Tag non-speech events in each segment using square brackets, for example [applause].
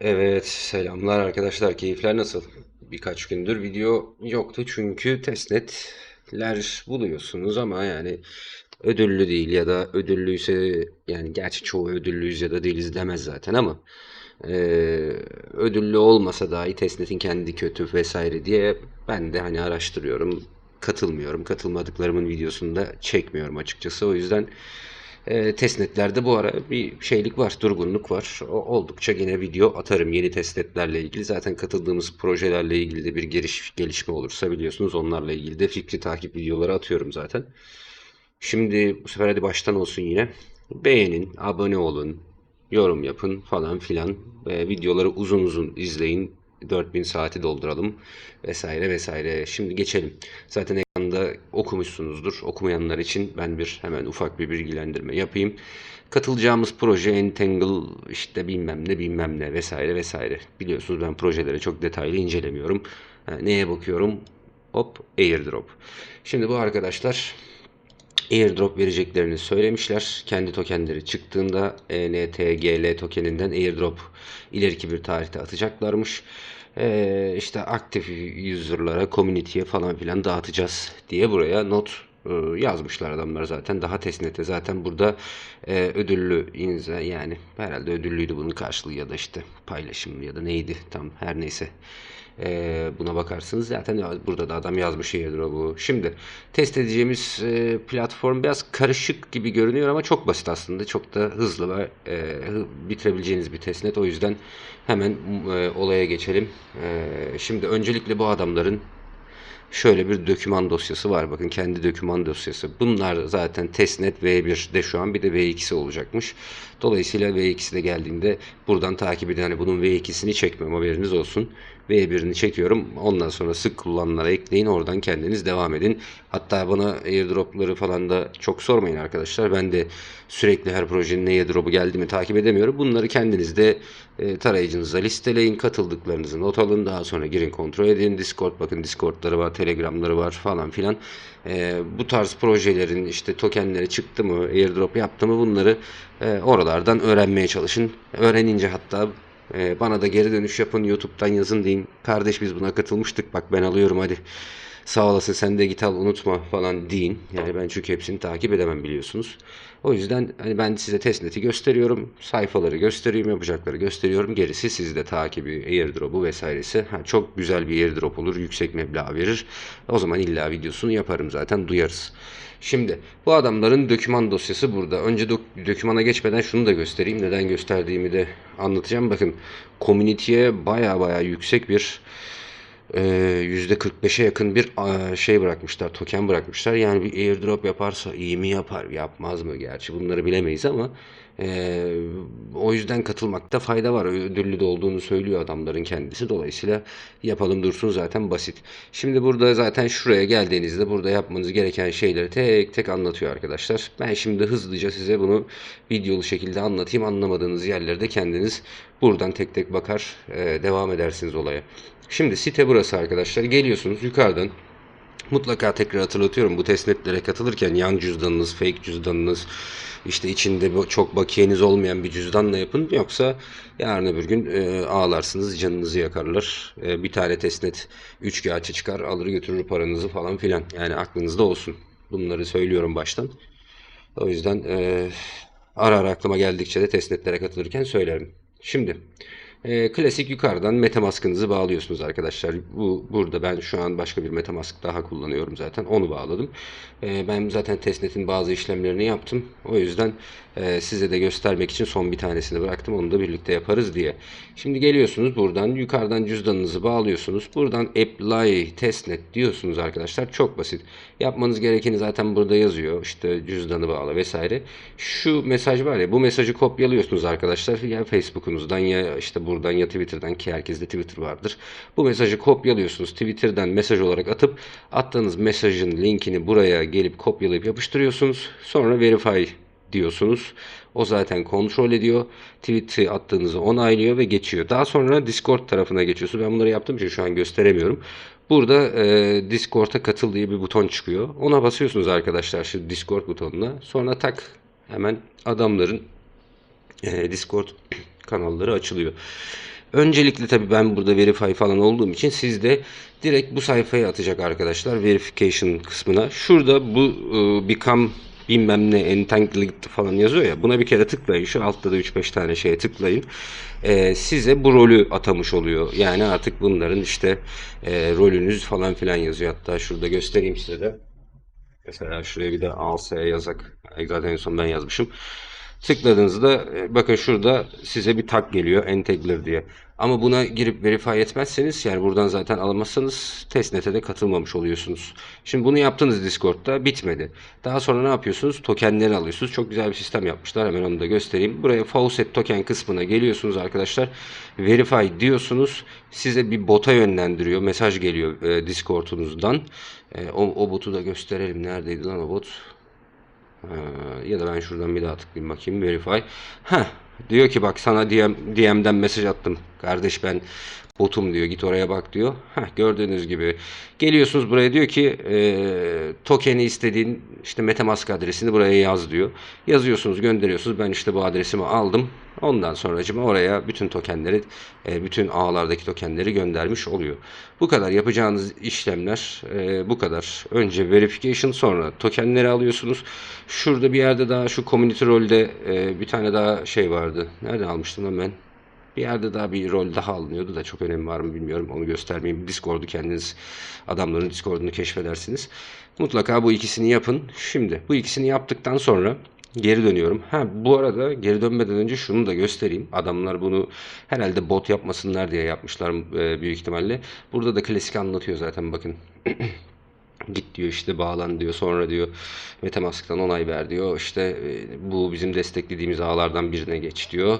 Evet, selamlar arkadaşlar. Keyifler nasıl? Birkaç gündür video yoktu çünkü testnetler buluyorsunuz ama yani ödüllü değil ya da ödüllüyse yani gerçi çoğu ödüllüyüz ya da değiliz demez zaten ama eee, ödüllü olmasa dahi testnetin kendi kötü vesaire diye ben de hani araştırıyorum. Katılmıyorum. Katılmadıklarımın videosunu da çekmiyorum açıkçası. O yüzden e, testnetlerde bu ara bir şeylik var, durgunluk var. O, oldukça yine video atarım yeni testnetlerle ilgili. Zaten katıldığımız projelerle ilgili de bir geliş, gelişme olursa biliyorsunuz onlarla ilgili de fikri takip videoları atıyorum zaten. Şimdi bu sefer hadi baştan olsun yine. Beğenin, abone olun, yorum yapın falan filan. Ve videoları uzun uzun izleyin. 4000 saati dolduralım vesaire vesaire. Şimdi geçelim. Zaten ekranda okumuşsunuzdur. Okumayanlar için ben bir hemen ufak bir bilgilendirme yapayım. Katılacağımız proje Entangle işte bilmem ne bilmem ne vesaire vesaire. Biliyorsunuz ben projeleri çok detaylı incelemiyorum. Ha, neye bakıyorum? Hop airdrop. Şimdi bu arkadaşlar airdrop vereceklerini söylemişler. Kendi tokenleri çıktığında ENTGL tokeninden airdrop ileriki bir tarihte atacaklarmış. Ee, işte aktif user'lara, community'ye falan filan dağıtacağız diye buraya not e, yazmışlar adamlar zaten. Daha testnete zaten burada e, ödüllü inza yani herhalde ödüllüydü bunun karşılığı ya da işte paylaşım ya da neydi tam her neyse. Ee, buna bakarsınız zaten burada da adam yazmış airdrop'u. Şimdi test edeceğimiz e, platform biraz karışık gibi görünüyor ama çok basit aslında. Çok da hızlı ve e, bitirebileceğiniz bir testnet. O yüzden hemen e, olaya geçelim. E, şimdi öncelikle bu adamların Şöyle bir doküman dosyası var. Bakın kendi doküman dosyası. Bunlar zaten testnet V1'de şu an bir de V2'si olacakmış. Dolayısıyla V2'si de geldiğinde buradan takip edin. Hani bunun V2'sini çekmiyorum haberiniz olsun. V1'ini çekiyorum. Ondan sonra sık kullananlara ekleyin. Oradan kendiniz devam edin. Hatta bana airdropları falan da çok sormayın arkadaşlar. Ben de sürekli her projenin ne airdrop'u geldi mi takip edemiyorum. Bunları kendiniz de e, tarayıcınıza listeleyin. Katıldıklarınızı not alın. Daha sonra girin kontrol edin. Discord bakın Discord'ları var, Telegram'ları var falan filan. E, bu tarz projelerin işte tokenleri çıktı mı, airdrop yaptı mı bunları e, oralardan öğrenmeye çalışın. Öğrenince hatta e, bana da geri dönüş yapın. YouTube'dan yazın deyin. Kardeş biz buna katılmıştık. Bak ben alıyorum hadi. Sağ olasın sen de git al unutma falan deyin. Yani ben çünkü hepsini takip edemem biliyorsunuz. O yüzden hani ben size testnet'i gösteriyorum. Sayfaları gösteriyorum, yapacakları gösteriyorum. Gerisi sizde takibi, airdrop'u vesairesi. Ha, çok güzel bir airdrop olur, yüksek meblağ verir. O zaman illa videosunu yaparım zaten duyarız. Şimdi bu adamların doküman dosyası burada. Önce dok- dokümana geçmeden şunu da göstereyim. Neden gösterdiğimi de anlatacağım. Bakın community'ye baya baya yüksek bir %45'e yakın bir şey bırakmışlar, token bırakmışlar. Yani bir airdrop yaparsa iyi mi yapar, yapmaz mı? Gerçi bunları bilemeyiz ama e, o yüzden katılmakta fayda var. Ödüllü de olduğunu söylüyor adamların kendisi. Dolayısıyla yapalım dursun zaten basit. Şimdi burada zaten şuraya geldiğinizde burada yapmanız gereken şeyleri tek tek anlatıyor arkadaşlar. Ben şimdi hızlıca size bunu videolu şekilde anlatayım. Anlamadığınız yerlerde kendiniz buradan tek tek bakar e, devam edersiniz olaya. Şimdi site burası arkadaşlar. Geliyorsunuz yukarıdan. Mutlaka tekrar hatırlatıyorum bu testnetlere katılırken yan cüzdanınız, fake cüzdanınız, işte içinde çok bakiyeniz olmayan bir cüzdanla yapın. Yoksa yarın öbür gün e, ağlarsınız, canınızı yakarlar. E, bir tane testnet üçkağıtçı çıkar, alır götürür paranızı falan filan. Yani aklınızda olsun. Bunları söylüyorum baştan. O yüzden e, ara ara aklıma geldikçe de testnetlere katılırken söylerim. Şimdi e, klasik yukarıdan MetaMask'ınızı bağlıyorsunuz arkadaşlar. Bu burada ben şu an başka bir MetaMask daha kullanıyorum zaten. Onu bağladım. E, ben zaten testnetin bazı işlemlerini yaptım. O yüzden e, size de göstermek için son bir tanesini bıraktım. Onu da birlikte yaparız diye. Şimdi geliyorsunuz buradan yukarıdan cüzdanınızı bağlıyorsunuz. Buradan Apply Testnet diyorsunuz arkadaşlar. Çok basit. Yapmanız gerekeni zaten burada yazıyor. İşte cüzdanı bağla vesaire. Şu mesaj var ya bu mesajı kopyalıyorsunuz arkadaşlar. Ya Facebook'unuzdan ya işte buradan ya Twitter'dan ki herkeste Twitter vardır. Bu mesajı kopyalıyorsunuz. Twitter'dan mesaj olarak atıp attığınız mesajın linkini buraya gelip kopyalayıp yapıştırıyorsunuz. Sonra verify diyorsunuz. O zaten kontrol ediyor. Tweet'i attığınızı onaylıyor ve geçiyor. Daha sonra Discord tarafına geçiyorsunuz. Ben bunları yaptığım için şu an gösteremiyorum. Burada e, Discord'a katıl diye bir buton çıkıyor. Ona basıyorsunuz arkadaşlar şu Discord butonuna. Sonra tak hemen adamların e, Discord [clears throat] kanalları açılıyor. Öncelikle tabii ben burada verify falan olduğum için siz de direkt bu sayfaya atacak arkadaşlar verification kısmına. Şurada bu e, become bilmem ne entangled falan yazıyor ya. Buna bir kere tıklayın şu altta da 3-5 tane şeye tıklayın. Ee, size bu rolü atamış oluyor. Yani artık bunların işte e, rolünüz falan filan yazıyor. Hatta şurada göstereyim size de. Mesela şuraya bir de AS yazak. Zaten en son ben yazmışım tıkladığınızda e, bakın şurada size bir tag geliyor entegler diye ama buna girip verify etmezseniz yani buradan zaten alamazsanız testnet'e de katılmamış oluyorsunuz. Şimdi bunu yaptınız Discord'da bitmedi. Daha sonra ne yapıyorsunuz? Tokenleri alıyorsunuz. Çok güzel bir sistem yapmışlar. Hemen onu da göstereyim. Buraya faucet token kısmına geliyorsunuz arkadaşlar. Verify diyorsunuz. Size bir bota yönlendiriyor. Mesaj geliyor e, Discord'unuzdan. E, o, o botu da gösterelim. Neredeydi lan o bot? Ha, ya da ben şuradan bir daha tıklayayım bakayım verify. Heh, diyor ki bak sana DM, DM'den mesaj attım. Kardeş ben botum diyor. Git oraya bak diyor. Heh, gördüğünüz gibi geliyorsunuz buraya diyor ki e, token'i istediğin işte Metamask adresini buraya yaz diyor. Yazıyorsunuz, gönderiyorsunuz. Ben işte bu adresimi aldım. Ondan sonracıma oraya bütün tokenleri, e, bütün ağlardaki tokenleri göndermiş oluyor. Bu kadar yapacağınız işlemler e, bu kadar. Önce verification sonra tokenleri alıyorsunuz. Şurada bir yerde daha şu community rolde e, bir tane daha şey vardı. Nerede almıştım ben? Bir yerde daha bir rol daha alınıyordu da çok önemi var mı bilmiyorum. Onu göstermeyeyim. Discord'u kendiniz adamların Discord'unu keşfedersiniz. Mutlaka bu ikisini yapın. Şimdi bu ikisini yaptıktan sonra geri dönüyorum. Ha bu arada geri dönmeden önce şunu da göstereyim. Adamlar bunu herhalde bot yapmasınlar diye yapmışlar e, büyük ihtimalle. Burada da klasik anlatıyor zaten bakın. [clears throat] Git diyor işte bağlan diyor sonra diyor Metamask'tan onay ver diyor işte e, bu bizim desteklediğimiz ağlardan birine geç diyor.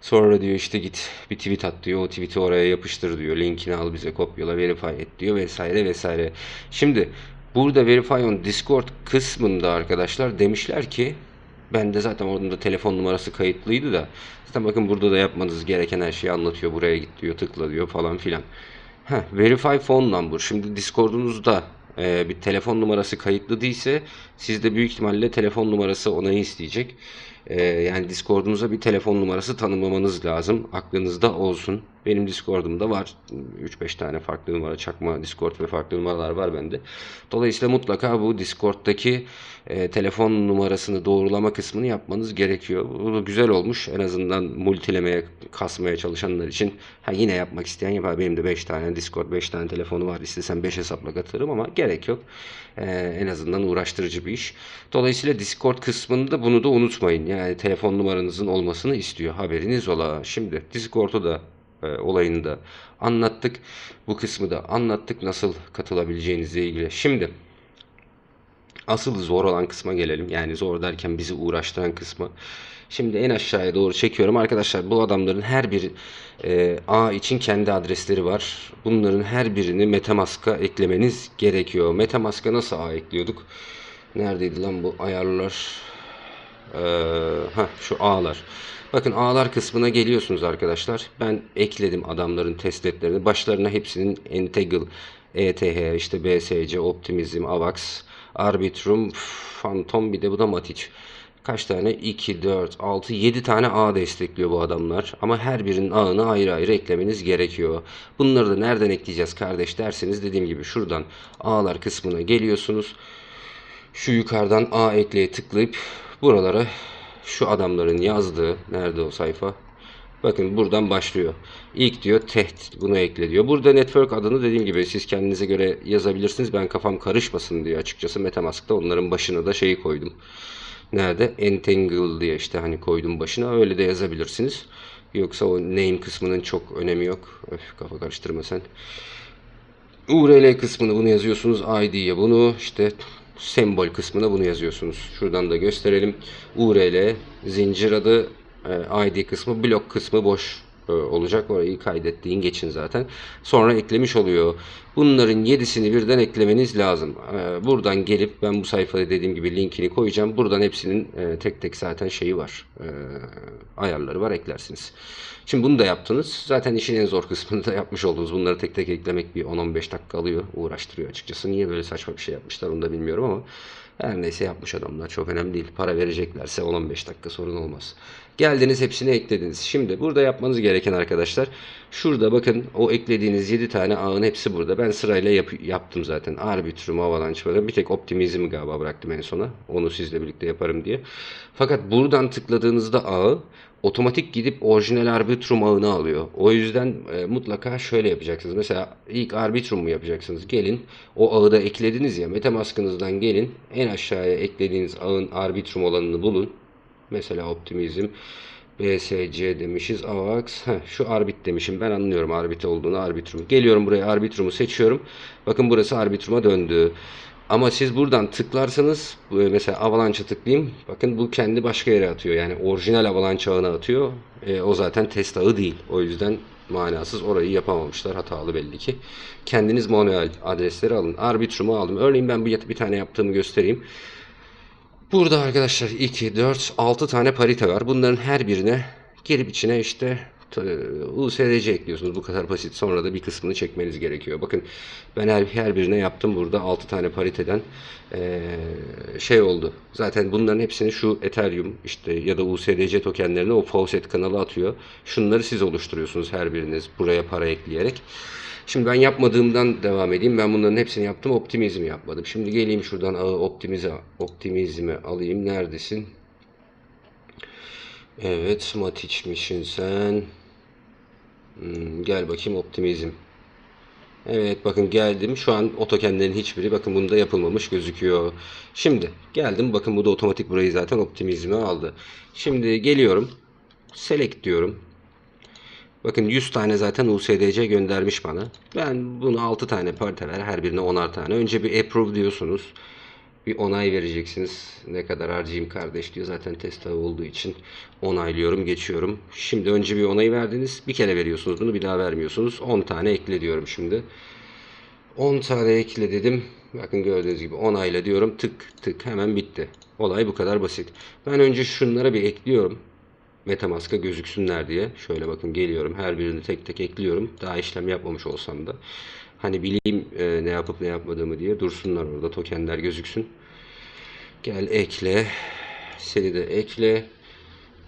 Sonra diyor işte git bir tweet at diyor o tweet'i oraya yapıştır diyor linkini al bize kopyala verify et diyor vesaire vesaire. Şimdi burada verify on Discord kısmında arkadaşlar demişler ki ben de zaten orada telefon numarası kayıtlıydı da zaten bakın burada da yapmanız gereken her şeyi anlatıyor buraya git diyor tıkla diyor falan filan. Heh, verify phone number. Şimdi Discord'unuzda e, bir telefon numarası kayıtlı değilse sizde büyük ihtimalle telefon numarası onayı isteyecek. E, yani Discord'unuza bir telefon numarası tanımlamanız lazım. Aklınızda olsun. Benim Discord'umda var. 3-5 tane farklı numara, çakma Discord ve farklı numaralar var bende. Dolayısıyla mutlaka bu Discord'daki e, telefon numarasını doğrulama kısmını yapmanız gerekiyor. Bu güzel olmuş. En azından multilemeye, kasmaya çalışanlar için. Ha yine yapmak isteyen yapar. Benim de 5 tane Discord, 5 tane telefonu var. İstesem 5 hesapla katılırım ama gerek yok. E, en azından uğraştırıcı bir iş. Dolayısıyla Discord kısmında bunu da unutmayın. Yani telefon numaranızın olmasını istiyor. Haberiniz ola. Şimdi Discord'u da e, olayını da anlattık. Bu kısmı da anlattık nasıl katılabileceğinizle ilgili. Şimdi asıl zor olan kısma gelelim. Yani zor derken bizi uğraştıran kısmı. Şimdi en aşağıya doğru çekiyorum. Arkadaşlar bu adamların her bir e, A için kendi adresleri var. Bunların her birini Metamask'a eklemeniz gerekiyor. Metamask'a nasıl A ekliyorduk? Neredeydi lan bu ayarlar? Ee, ha şu A'lar. Bakın A'lar kısmına geliyorsunuz arkadaşlar. Ben ekledim adamların testletlerini. Başlarına hepsinin Entegral, ETH, işte BSC, Optimizm, AVAX, Arbitrum, Phantom bir de bu da Matic. Kaç tane? 2, 4, 6, 7 tane ağ destekliyor bu adamlar. Ama her birinin ağını ayrı ayrı eklemeniz gerekiyor. Bunları da nereden ekleyeceğiz kardeş derseniz dediğim gibi şuradan ağlar kısmına geliyorsunuz. Şu yukarıdan A ekleye tıklayıp buralara şu adamların yazdığı nerede o sayfa? Bakın buradan başlıyor. İlk diyor tehdit bunu ekle diyor. Burada network adını dediğim gibi siz kendinize göre yazabilirsiniz. Ben kafam karışmasın diyor açıkçası Metamask'ta onların başına da şeyi koydum. Nerede? Entangle diye işte hani koydum başına. Öyle de yazabilirsiniz. Yoksa o name kısmının çok önemi yok. Öf, kafa karıştırma sen. URL kısmını bunu yazıyorsunuz. ID'ye bunu işte sembol kısmına bunu yazıyorsunuz. Şuradan da gösterelim. URL, zincir adı, e, ID kısmı, blok kısmı boş olacak. Orayı kaydettiğin geçin zaten. Sonra eklemiş oluyor. Bunların 7'sini birden eklemeniz lazım. E, buradan gelip ben bu sayfada dediğim gibi linkini koyacağım. Buradan hepsinin tek tek zaten şeyi var. Ayarları var eklersiniz. Şimdi bunu da yaptınız. Zaten işin en zor kısmını da yapmış oldunuz. Bunları tek tek eklemek bir 10-15 dakika alıyor. Uğraştırıyor açıkçası. Niye böyle saçma bir şey yapmışlar onu da bilmiyorum ama Her neyse yapmış adamlar çok önemli değil. Para vereceklerse 10-15 dakika sorun olmaz. Geldiniz hepsini eklediniz. Şimdi burada yapmanız gereken arkadaşlar şurada bakın o eklediğiniz 7 tane ağın hepsi burada. Ben sırayla yap- yaptım zaten. Arbitrum, Avalanche falan. Bir tek optimizmi galiba bıraktım en sona. Onu sizle birlikte yaparım diye. Fakat buradan tıkladığınızda ağı otomatik gidip orijinal Arbitrum ağını alıyor. O yüzden e, mutlaka şöyle yapacaksınız. Mesela ilk Arbitrum mu yapacaksınız? Gelin o ağı da eklediniz ya Metamask'ınızdan gelin en aşağıya eklediğiniz ağın Arbitrum olanını bulun. Mesela Optimizm BSC demişiz. AVAX. Heh, şu Arbit demişim. Ben anlıyorum Arbit olduğunu. Arbitrum. Geliyorum buraya Arbitrum'u seçiyorum. Bakın burası Arbitrum'a döndü. Ama siz buradan tıklarsanız bu- mesela Avalanche'a tıklayayım. Bakın bu kendi başka yere atıyor. Yani orijinal Avalanche ağına atıyor. E, o zaten test ağı değil. O yüzden manasız orayı yapamamışlar. Hatalı belli ki. Kendiniz manuel adresleri alın. Arbitrum'u aldım. Örneğin ben bir, bir tane yaptığımı göstereyim. Burada arkadaşlar 2, 4, 6 tane parite var. Bunların her birine girip içine işte USDC ekliyorsunuz. Bu kadar basit. Sonra da bir kısmını çekmeniz gerekiyor. Bakın ben her, her birine yaptım burada 6 tane pariteden eee, şey oldu. Zaten bunların hepsini şu Ethereum işte ya da USDC tokenlerini o Faucet kanalı atıyor. Şunları siz oluşturuyorsunuz her biriniz buraya para ekleyerek. Şimdi ben yapmadığımdan devam edeyim. Ben bunların hepsini yaptım. Optimizmi yapmadım. Şimdi geleyim şuradan optimize, optimizmi alayım. Neredesin? Evet. Matiçmişsin sen. Hmm, gel bakayım optimizm. Evet bakın geldim. Şu an o tokenlerin hiçbiri bakın bunda yapılmamış gözüküyor. Şimdi geldim. Bakın bu da otomatik burayı zaten optimizme aldı. Şimdi geliyorum. Select diyorum. Bakın 100 tane zaten USDC göndermiş bana. Ben bunu 6 tane pariteler her birine 10'ar tane. Önce bir approve diyorsunuz. Bir onay vereceksiniz. Ne kadar harcayayım kardeş diyor. Zaten test ağı olduğu için onaylıyorum, geçiyorum. Şimdi önce bir onayı verdiniz. Bir kere veriyorsunuz bunu, bir daha vermiyorsunuz. 10 tane ekle diyorum şimdi. 10 tane ekle dedim. Bakın gördüğünüz gibi onayla diyorum. Tık tık hemen bitti. Olay bu kadar basit. Ben önce şunlara bir ekliyorum. Metamask'a gözüksünler diye. Şöyle bakın geliyorum. Her birini tek tek ekliyorum. Daha işlem yapmamış olsam da. Hani bileyim e, ne yapıp ne yapmadığımı diye dursunlar orada. Tokenler gözüksün. Gel ekle. Seni de ekle.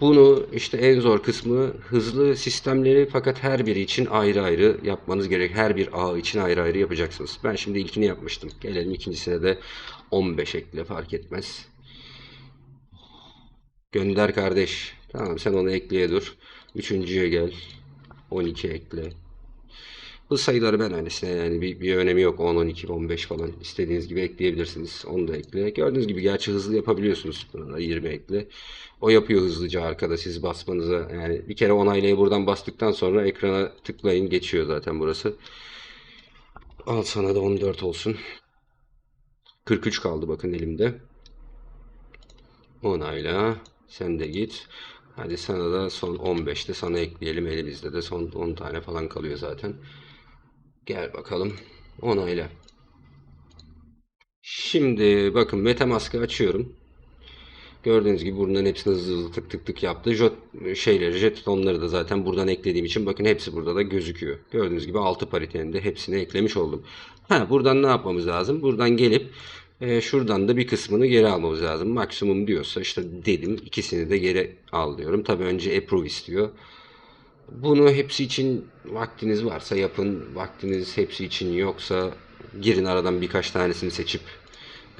Bunu işte en zor kısmı hızlı sistemleri fakat her biri için ayrı ayrı yapmanız gerek. Her bir ağ için ayrı ayrı yapacaksınız. Ben şimdi ilkini yapmıştım. Gelelim ikincisine de 15 ekle fark etmez. Gönder kardeş. Tamam sen onu ekleye dur. Üçüncüye gel. 12 ekle. Bu sayıları ben öylesine yani bir, bir önemi yok. 10, 12, 15 falan istediğiniz gibi ekleyebilirsiniz. Onu da ekle. Gördüğünüz gibi gerçi hızlı yapabiliyorsunuz. Buna da 20 ekle. O yapıyor hızlıca arkada siz basmanıza. Yani bir kere onaylayı buradan bastıktan sonra ekrana tıklayın geçiyor zaten burası. Al sana da 14 olsun. 43 kaldı bakın elimde. Onayla. Sen de git. Hadi sana da son 15'te sana ekleyelim. Elimizde de son 10 tane falan kalıyor zaten. Gel bakalım. Onayla. Şimdi bakın Metamask'ı açıyorum. Gördüğünüz gibi bunların hepsini hızlı hızlı tık tık tık yaptı. Jot, şeyleri, jetonları da zaten buradan eklediğim için bakın hepsi burada da gözüküyor. Gördüğünüz gibi 6 paritenin de hepsini eklemiş oldum. Ha, buradan ne yapmamız lazım? Buradan gelip e, şuradan da bir kısmını geri almamız lazım. Maksimum diyorsa işte dedim ikisini de geri al diyorum. Tabii önce approve istiyor. Bunu hepsi için vaktiniz varsa yapın. Vaktiniz hepsi için yoksa girin aradan birkaç tanesini seçip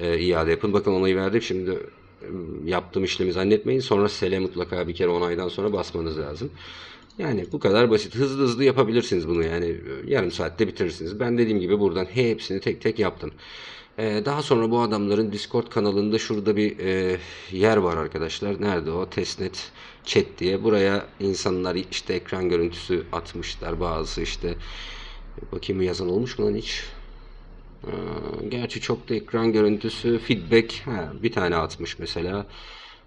e, iade yapın. Bakın onayı verdim. Şimdi e, yaptığım işlemi zannetmeyin. Sonra sele mutlaka bir kere onaydan sonra basmanız lazım. Yani bu kadar basit. Hızlı hızlı yapabilirsiniz bunu. Yani yarım saatte bitirirsiniz. Ben dediğim gibi buradan hepsini tek tek yaptım. Ee, daha sonra bu adamların Discord kanalında şurada bir e, yer var arkadaşlar. Nerede o? Testnet Chat diye. Buraya insanlar işte ekran görüntüsü atmışlar. Bazısı işte bakayım yazan olmuş mu lan hiç? Ee, gerçi çok da ekran görüntüsü feedback ha, bir tane atmış mesela.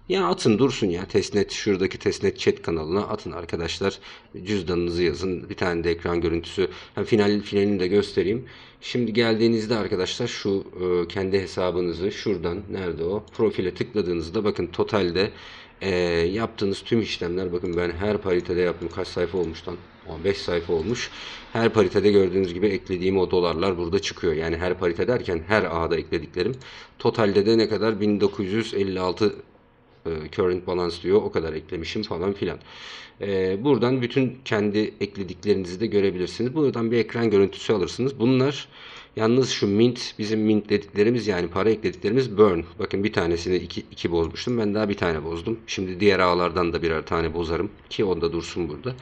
Ya atın dursun ya testnet şuradaki testnet chat kanalına atın arkadaşlar. Cüzdanınızı yazın. Bir tane de ekran görüntüsü. Ha, final finalini de göstereyim. Şimdi geldiğinizde arkadaşlar şu e, kendi hesabınızı şuradan nerede o profile tıkladığınızda bakın totalde Ee, yaptığınız tüm işlemler bakın ben her paritede yaptım. Kaç sayfa olmuş lan? 5 sayfa olmuş. Her paritede gördüğünüz gibi eklediğim o dolarlar burada çıkıyor. Yani her parite derken her ağda eklediklerim. Totalde de ne kadar? 1956 e, current balance diyor. O kadar eklemişim falan filan. E, buradan bütün kendi eklediklerinizi de görebilirsiniz. Buradan bir ekran görüntüsü alırsınız. Bunlar yalnız şu mint bizim mint dediklerimiz yani para eklediklerimiz burn. Bakın bir tanesini iki, iki bozmuştum. Ben daha bir tane bozdum. Şimdi diğer ağlardan da birer tane bozarım ki onda dursun burada.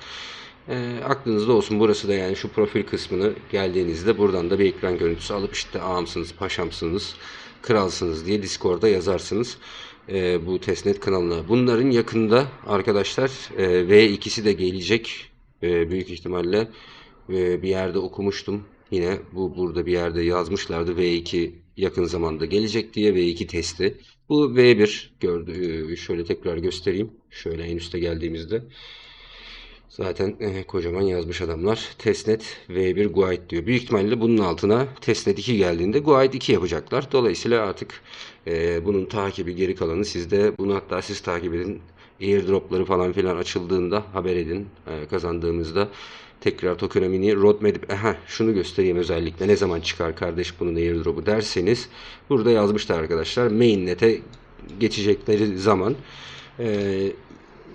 E, aklınızda olsun burası da yani şu profil kısmını geldiğinizde buradan da bir ekran görüntüsü alıp işte ağamsınız, paşamsınız, kralsınız diye Discord'da yazarsınız e, bu testnet kanalına. Bunların yakında arkadaşlar e, V2'si de gelecek e, büyük ihtimalle e, bir yerde okumuştum. Yine bu burada bir yerde yazmışlardı V2 yakın zamanda gelecek diye V2 testi. Bu V1 gördü. e, Şöyle tekrar göstereyim. Şöyle en üste geldiğimizde. Zaten eh, kocaman yazmış adamlar. Testnet V1 Guide diyor. Büyük ihtimalle bunun altına Testnet 2 geldiğinde Guide 2 yapacaklar. Dolayısıyla artık eh, bunun takibi geri kalanı sizde. Bunu hatta siz takip edin. Airdropları falan filan açıldığında haber edin. Eh, kazandığımızda tekrar tokenomini roadmap aha şunu göstereyim özellikle ne zaman çıkar kardeş bunun airdrop'u derseniz burada yazmışlar arkadaşlar mainnet'e geçecekleri zaman eh,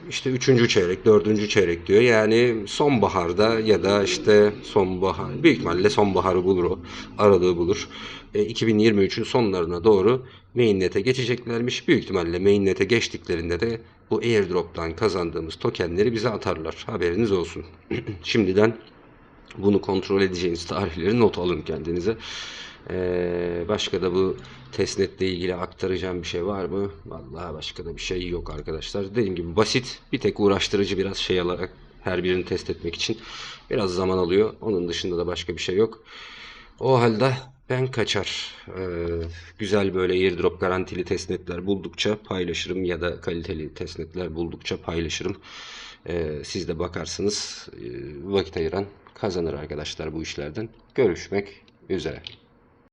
işte üçüncü çeyrek, dördüncü çeyrek diyor. Yani sonbaharda ya da işte sonbahar, büyük ihtimalle sonbaharı bulur o. Aralığı bulur. E, 2023'ün sonlarına doğru mainnet'e geçeceklermiş. Büyük ihtimalle mainnet'e geçtiklerinde de bu airdrop'tan kazandığımız tokenleri bize atarlar. Haberiniz olsun. [clears throat] Şimdiden bunu kontrol edeceğiniz tarihleri not alın kendinize. Ee, başka da bu testnetle ilgili aktaracağım bir şey var mı? Vallahi başka da bir şey yok arkadaşlar. Dediğim gibi basit, bir tek uğraştırıcı biraz şey alarak her birini test etmek için biraz zaman alıyor. Onun dışında da başka bir şey yok. O halde ben kaçar. Ee, güzel böyle airdrop garantili testnetler buldukça paylaşırım ya da kaliteli testnetler buldukça paylaşırım. Ee, siz de bakarsınız e, vakit ayıran kazanır arkadaşlar bu işlerden. Görüşmek üzere.